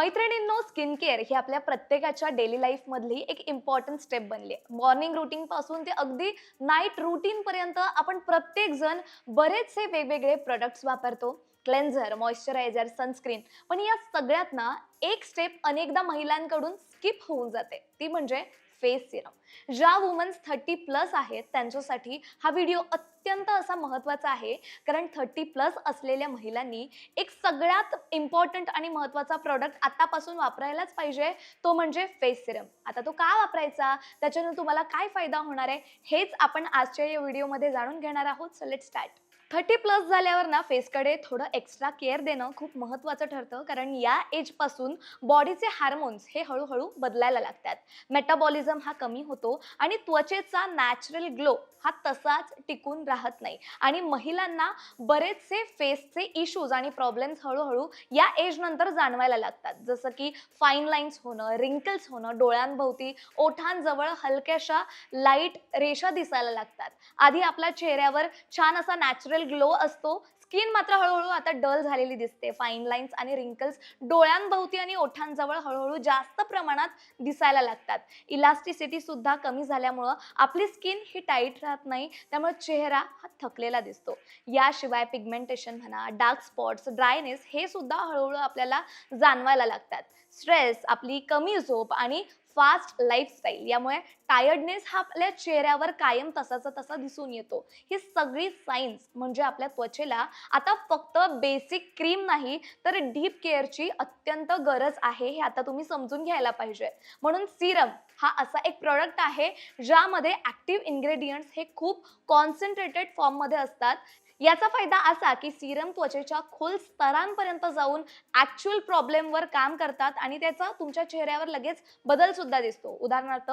मैत्रिणींनो skin care ही आपल्या प्रत्येकाच्या डेली लाईफ मधली एक इम्पॉर्टंट स्टेप बनली आहे. मॉर्निंग रुटीन पासून ते अगदी नाईट रुटीन पर्यंत आपण प्रत्येक जण बरेचसे वेगवेगळे प्रोडक्ट्स वापरतो. क्लेन्झर मॉइश्चरायझर सनस्क्रीन पण या सगळ्यात ना एक स्टेप अनेकदा महिलांकडून स्किप होऊन जाते. ती म्हणजे फेस सिरम. ज्या वुमन्स थर्टी प्लस आहेत त्यांच्यासाठी हा व्हिडिओ अत्यंत असा महत्त्वाचा आहे. कारण थर्टी प्लस असलेल्या महिलांनी एक सगळ्यात इम्पॉर्टंट आणि महत्त्वाचा प्रॉडक्ट आतापासून वापरायलाच पाहिजे तो म्हणजे फेस सिरम आता तो का वापरायचा? त्याच्यानं तुम्हाला काय फायदा होणार आहे? हेच आपण आजच्या या व्हिडिओमध्ये जाणून घेणार आहोत. So let start thirty plus झाल्यावर ना फेसकडे थोडं एक्स्ट्रा केअर देणं खूप महत्त्वाचं ठरतं. कारण या एजपासून बॉडीचे हार्मोन्स हे हळूहळू बदलायला लागतात. मेटाबॉलिझम हा कमी होतो आणि त्वचेचा नॅचरल ग्लो हा तसाच टिकून राहत नाही. आणि महिलांना बरेचसे फेसचे इश्यूज आणि प्रॉब्लेम्स हळूहळू या एजनंतर जाणवायला लागतात. जसं की फाईन लाईन्स होणं रिंकल्स होणं डोळ्यांभोवती ओठांजवळ हलक्याशा लाइट रेषा दिसायला लागतात. आधी आपल्या चेहऱ्यावर छान असा नॅचरल ग्लो असतो. स्किन मात्र हळूहळू आता डल झालेली दिसते. फाईन लाईन्स आणि रिंकल्स डोळ्यांभोवती आणि ओठांजवळ हळूहळू जास्त प्रमाणात दिसायला लागतात. इलास्टिसिटी सुद्धा कमी झाल्यामुळं आपली स्किन ही टाईट राहत नाही. त्यामुळे चेहरा हा थकलेला दिसतो. याशिवाय पिगमेंटेशन म्हणा डार्क स्पॉट्स ड्रायनेस हे सुद्धा हळूहळू आपल्याला जाणवायला लागतात. स्ट्रेस आपली कमी झोप आणि फास्ट लाईफस्टाईल यामुळे टायर्डनेस हा आपल्या चेहऱ्यावर कायम तसाचा तसा दिसून येतो. ही सगळी सायन्स म्हणजे आपल्या त्वचेला आता फक्त बेसिक क्रीम नाही तर डीप केअरची अत्यंत गरज आहे हे आता तुम्ही समजून घ्यायला पाहिजे. म्हणून सिरम हा असा एक प्रोडक्ट आहे ज्यामध्ये ॲक्टिव्ह इन्ग्रेडियंट्स हे खूप कॉन्सन्ट्रेटेड फॉर्ममध्ये असतात. याचा फायदा असा की सिरम त्वचेच्या खोल स्तरांपर्यंत जाऊन ॲक्च्युअल प्रॉब्लेमवर काम करतात आणि त्याचा तुमच्या चेहऱ्यावर लगेच बदल सुद्धा दिसतो. उदाहरणार्थ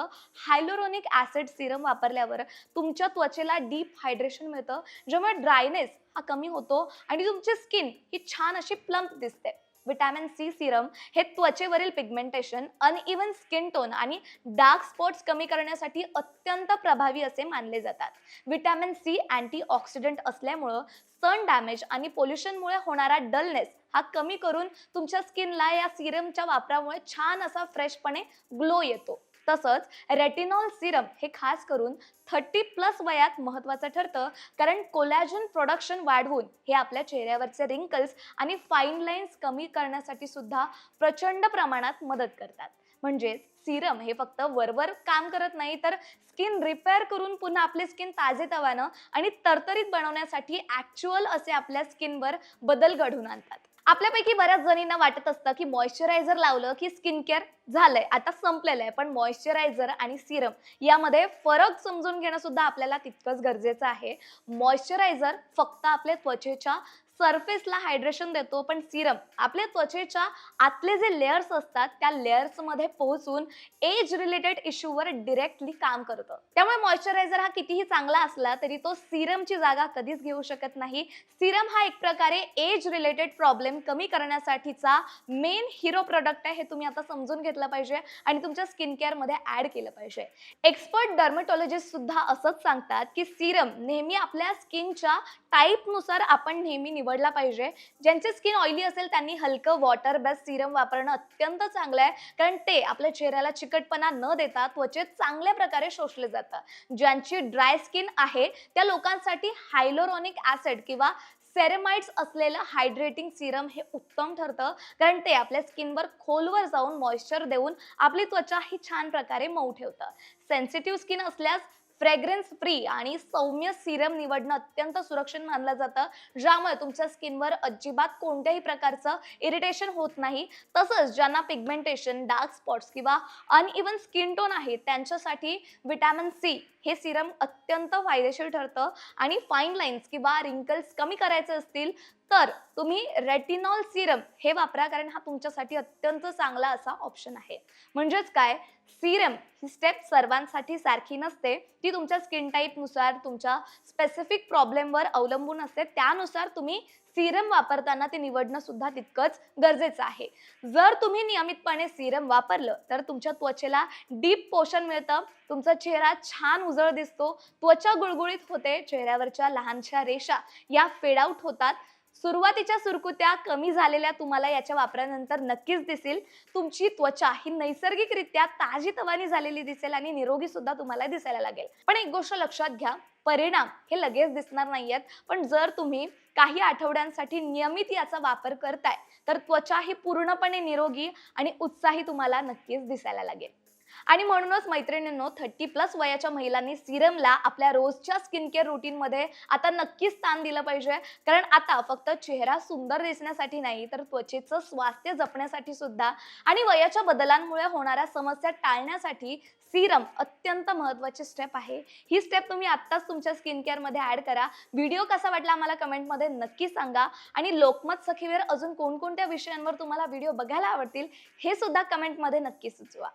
हायलोरोनिक ॲसिड सिरम वापरल्यावर तुमच्या त्वचेला डीप हायड्रेशन मिळतं ज्यामुळे ड्रायनेस हा कमी होतो आणि तुमची स्किन ही छान अशी प्लम्प दिसते. विटॅमिन सी सिरम हे त्वचेवरील पिगमेंटेशन अनइवन स्किन टोन आणि डार्क स्पॉट्स कमी करण्यासाठी अत्यंत प्रभावी असे मानले जातात. विटॅमिन सी अँटी ऑक्सिडंट असल्यामुळं सन डॅमेज आणि पोल्युशनमुळे होणारा डलनेस हा कमी करून तुमच्या स्किनला या सिरमच्या वापरामुळे छान असा फ्रेशपणे ग्लो येतो. तसंच रेटिनॉल सिरम हे खास करून थर्टी प्लस वयात महत्त्वाचं ठरतं कारण कोलॅजन प्रोडक्शन वाढवून हे आपल्या चेहऱ्यावरचे रिंकल्स आणि फाईन लाईन्स कमी करण्यासाठी सुद्धा प्रचंड प्रमाणात मदत करतात. म्हणजेच सिरम हे फक्त वरवर काम करत नाही तर स्किन रिपेअर करून पुन्हा आपले स्किन ताजेतवानं आणि तरतरीत बनवण्यासाठी ॲक्च्युअल असे आपल्या स्किनवर बदल घडवून आणतात. आपल्यापैकी बऱ्याच जणींना वाटत असतं की मॉइश्चरायझर लावलं की स्किन केअर झालंय. आता संपलेलं आहे पण मॉइश्चरायझर आणि सिरम यामध्ये फरक समजून घेणं सुद्धा आपल्याला तितकंच गरजेचं आहे. मॉइश्चरायझर फक्त आपल्या त्वचेच्या सरफेसला हायड्रेशन देतो पण सिरम आपल्या त्वचेच्या आतले जे लेयर्स असतात त्या लेयर्समध्ये पोहोचून एज रिलेटेड इश्यूवर डिरेक्टली काम करतं. त्यामुळे मॉइश्चरायझर हा कितीही चांगला असला तरी तो सिरमची जागा कधीच घेऊ शकत नाही. सिरम हा एक प्रकारे एज रिलेटेड प्रॉब्लेम कमी करण्यासाठीचा मेन हिरो प्रोडक्ट आहे हे तुम्ही आता समजून घेतलं पाहिजे आणि तुमच्या स्किन केअरमध्ये ॲड केलं पाहिजे. एक्सपर्ट डर्मेटॉलॉजिस्ट सुद्धा असंच सांगतात की सिरम नेहमी आपल्या स्किनच्या टाईपनुसार आपण नेहमी निवडला पाहिजे. ज्यांचे स्किन ऑइली असेल त्यांनी हलकं वॉटर बेस्ड सिरम वापरणं अत्यंत चांगलं आहे. कारण ते आपल्या चेहऱ्याला चिकटपणा न देता त्वचेत चांगल्या प्रकारे शोषले जातं ज्यांची ड्राय स्किन आहे त्या लोकांसाठी हायलोरॉनिक ॲसिड किंवा सेरेमाइड्स असलेलं हायड्रेटिंग सिरम हे उत्तम ठरतं. कारण ते आपल्या स्किनवर खोलवर जाऊन मॉइश्चर देऊन आपली त्वचा ही छान प्रकारे मऊ ठेवतं. सेन्सिटिव्ह स्किन असल्यास फ्रेग्रन्स फ्री आणि सौम्य सिरम निवडणं अत्यंत सुरक्षित मानलं जातं. ज्यामुळे तुमच्या स्किनवर अजिबात कोणत्याही प्रकारचं इरिटेशन होत नाही. तसंच ज्यांना पिगमेंटेशन डार्क स्पॉट्स किंवा अनइव्हन स्किन टोन आहे त्यांच्यासाठी विटॅमिन सी हे सिरम अत्यंत फायदेशीर ठरतं. आणि फाईन लाईन्स किंवा रिंकल्स कमी करायचे असतील तर तुम्ही रेटिनॉल सिरम हे वापरा कारण हा तुमच्यासाठी अत्यंत चांगला असा ऑप्शन आहे. म्हणजेच काय? सिरम ही स्टेप सर्वांसाठी सारखी नसते. ती तुमच्या स्किन टाईपनुसार तुमच्या स्पेसिफिक प्रॉब्लेमवर अवलंबून असते. त्यानुसार तुम्ही सिरम वापरताना ते निवडणं सुद्धा तितकंच गरजेचं आहे. जर तुम्ही नियमितपणे सिरम वापरलं तर तुमच्या त्वचेला डीप पोषण मिळतं. तुमचा चेहरा छान उजळ दिसतो. त्वचा गुळगुळीत होते. चेहऱ्यावरच्या लहानशा रेषा या फेड आउट होतात. सुरुवातीच्या सुरकुत्या कमी झालेल्या तुम्हाला याच्या वापरानंतर नक्कीच दिसेल. तुमची त्वचा ही नैसर्गिकरित्या ताजी तवानी झालेली दिसेल आणि निरोगी सुद्धा तुम्हाला दिसायला लागेल. पण एक गोष्ट लक्षात घ्या परिणाम हे लगेच दिसणार नाहीयेत. पण जर तुम्ही काही आठवड्यांसाठी नियमित याचा वापर करताय तर त्वचा ही पूर्णपणे निरोगी आणि उत्साही तुम्हाला नक्कीच दिसायला लागेल. आणि म्हणूनच मैत्रिणींनो थर्टी प्लस वयाच्या महिलांनी सिरमला आपल्या रोजच्या स्किन केअर रुटीनमध्ये आता नक्कीच स्थान दिलं पाहिजे. कारण आता फक्त चेहरा सुंदर दिसण्यासाठी नाही तर त्वचेचं स्वास्थ्य जपण्यासाठी सुद्धा आणि वयाच्या बदलांमुळे होणाऱ्या समस्या टाळण्यासाठी सिरम अत्यंत महत्वाची स्टेप आहे. ही स्टेप तुम्ही आत्ताच तुमच्या स्किन केअरमध्ये ऍड करा. व्हिडिओ कसा वाटला आम्हाला कमेंटमध्ये नक्की सांगा. आणि लोकमत सखीवर अजून कोणकोणत्या विषयांवर तुम्हाला व्हिडिओ बघायला आवडतील हे सुद्धा कमेंटमध्ये नक्की सुचवा.